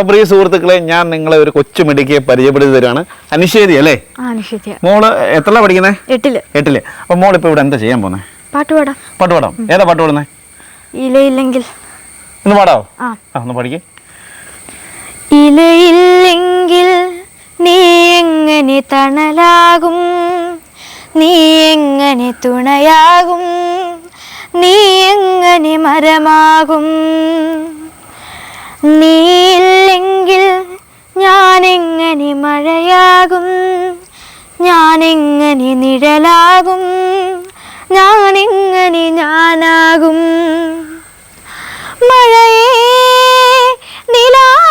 അപ്പോൾ പ്രിയ സുഹൃത്തുക്കളെ ഞാൻ നിങ്ങളെ ഒരു കൊച്ചു മിടുക്കിയെ പരിചയപ്പെടുത്തി തരുവാണ് അനിശ്ചേരി അല്ലേ? മോൾ എത്ര പഠിക്കുന്നത് എട്ടിൽ. എട്ടിൽ. അപ്പോൾ മോൾ ഇപ്പോൾ ഇവിടെ എന്താ ചെയ്യാൻ പോകുന്നത് പാട്ട് പാടാം. പാട്ട് പാടാം. ഏതാ പാട്ട് പാടുന്നത് ഇലയില്ലെങ്കിൽ. ഒന്ന് പാടാവോ? ആ ഒന്ന് പഠിക്കേ. ഇലയില്ലെങ്കിൽ നീ എങ്ങനെ തണലാകും? നീ എങ്ങനെ തുണയാകും? നീ എങ്ങനെ മരമാകും? നീയില്ലെങ്കിൽ ഞാൻ എങ്ങനെ മഴയാകും? ഞാൻ എങ്ങനെ നിഴലാകും? ഞാൻ എങ്ങനെ ഞാനാകും? മഴയേ നിലാമഴയേ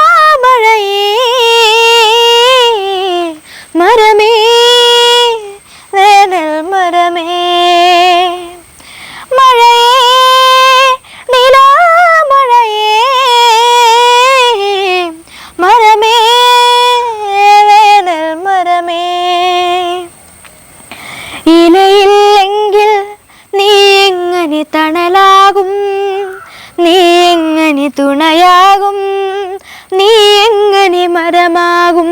എങ്ങനെ തുണയാകും? നീ എങ്ങനെ മരമാകും?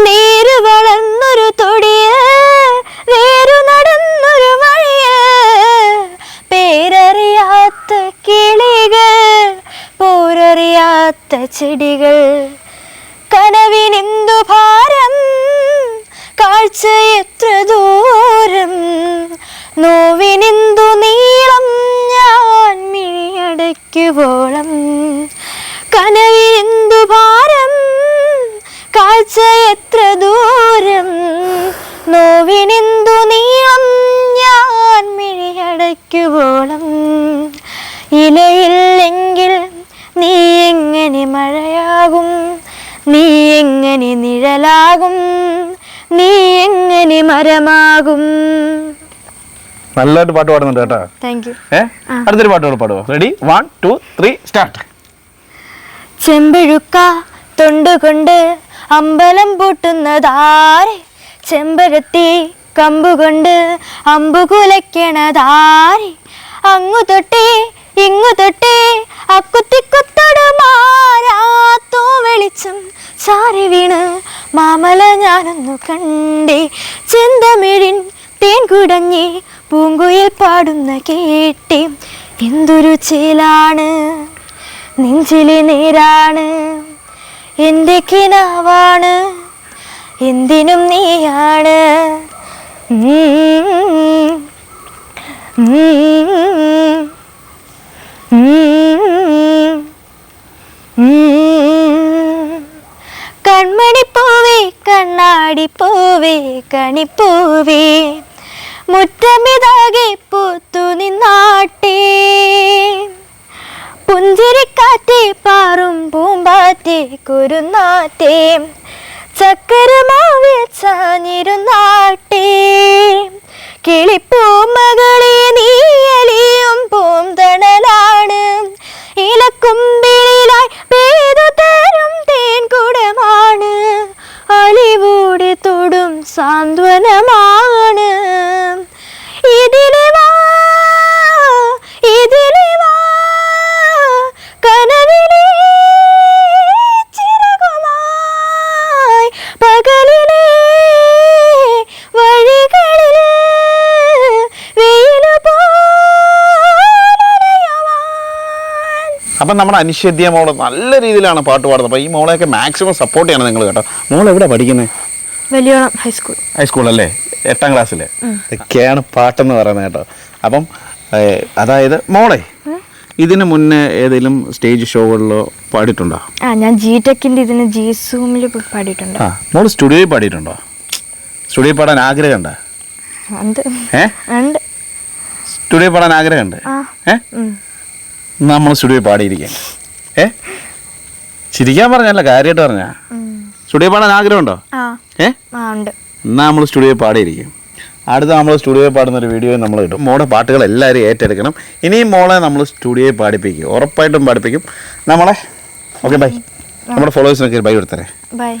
നേര് വളർന്നൊരു തൊടിയ വേരു നടന്നൊരു വഴിയ പേരറിയാത്ത കിളികൾ പോരറിയാത്ത ചെടികൾ. കനവിനെന്തു ഭാരം? കാഴ്ച എത്ര ദൂരം? നോവിനെന്തു നീളം? മിഴിയടയ്ക്കുവോളം കനവിനെന്തു ഭാരം? കാഴ്ച എത്ര ദൂരം? നോവിനെന്തു നീളം? ഞാൻ മിഴിയടയ്ക്കുവോളം. ഇലയില്ലെങ്കിൽ നീ എങ്ങനെ മഴയാകും? നീ എങ്ങനെ നിഴലാകും? നീ എങ്ങനെ മരമാകും? നല്ലതായിട്ട് പാട്ട് പാടുന്നുണ്ട് കേട്ടോ. താങ്ക് യു ഏ? അടുത്തൊരു പാട്ട് കൂടെ പാടുവോ? Ready one two three start ചെമ്പഴുക്ക തൊണ്ടുകൊണ്ട് അമ്പലം പൂട്ടുന്നതാരെ. ചെമ്പരത്തി കമ്പുകൊണ്ട് അമ്പു കുലയ്ക്കണതാരെ. അങ്ങു തൊട്ടി ഇങ്ങു തൊട്ടേ അക്കുത്തിക്കുത്തടുമാരാത്തോ വെളിച്ചം ചാരി വീണ് മാമല ഞാനൊന്നു കണ്ടേ. ചെന്തമിഴിൻ തേൻ കുടഞ്ഞേ പൂങ്കുയിൽ പാടുന്ന കേട്ടി എന്തൊരു ചേലാണ്? നെഞ്ചിലെ നേരാണ്. എന്റെ കിനാവാണ്. എന്തിനും നീയാണ്. കൺമണിപ്പൂവേ കണ്ണാടിപ്പൂവേ കണിപ്പൂവേ. മുറ്റമിതാകെ പൂത്തു നിന്നാട്ടെ. പുഞ്ചിരിക്കാറ്റെ പാറും പൂമ്പാറ്റേ കുരുന്നാറ്റേ ചക്കരമാവിൽ കിളിപ്പൂ മകളെ നീയലിയും അപ്പം നമ്മുടെ അനിശ്ചിത്യ മോൾ നല്ല രീതിയിലാണ് പാട്ട് പാടുന്നത്. അപ്പോൾ ഈ മോളെയൊക്കെ മാക്സിമം സപ്പോർട്ട് ചെയ്യണം നിങ്ങൾ കേട്ടോ. മോൾ എവിടെ പഠിക്കുന്നത് വലിയോളം ഹൈസ്കൂൾ അല്ലേ? എട്ടാം ക്ലാസ്സിൽ ഇതൊക്കെയാണ് പാട്ടെന്ന് പറയുന്നത് കേട്ടോ. അപ്പം അതായത് മോളെ ഇതിന് മുന്നേ ഏതെങ്കിലും സ്റ്റേജ് ഷോകളിലോ പാടിയിട്ടുണ്ടോ? ആ ഞാൻ ജി ടെക്കിന്റെ ഇതിന് ജി സൂമിൽ പാടിയിട്ടുണ്ട്. ആ മോൾ സ്റ്റുഡിയോയിൽ പാടിയിട്ടുണ്ടോ? സ്റ്റുഡിയോയിൽ പാടാൻ ആഗ്രഹമുണ്ടോ? ഉണ്ട്. സ്റ്റുഡിയോയിൽ പാടാൻ ആഗ്രഹമുണ്ട്? ഏ. നമ്മൾ സ്റ്റുഡിയോ പാടിയിരിക്കാൻ ഏ? ചിരിക്കാൻ പറഞ്ഞല്ല കാര്യമായിട്ട് പറഞ്ഞ. സ്റ്റുഡിയോ പാടാൻ ആഗ്രഹമുണ്ടോ? ഉണ്ടോ ഏ? എന്നാൽ നമ്മൾ സ്റ്റുഡിയോ പാടിയിരിക്കും. അടുത്ത നമ്മൾ സ്റ്റുഡിയോ പാടുന്ന ഒരു വീഡിയോ നമ്മൾ കിട്ടും മോളെ പാട്ടുകൾ എല്ലാവരും ഏറ്റെടുക്കണം. ഇനിയും മോളെ നമ്മൾ സ്റ്റുഡിയോയിൽ പാടിപ്പിക്കും. ഉറപ്പായിട്ടും പാടിപ്പിക്കും. നമ്മളെ ഓക്കെ ബൈ. നമ്മുടെ ഫോളോവേഴ്സിനൊക്കെ ബൈ കൊടുത്തരേ. ബൈ.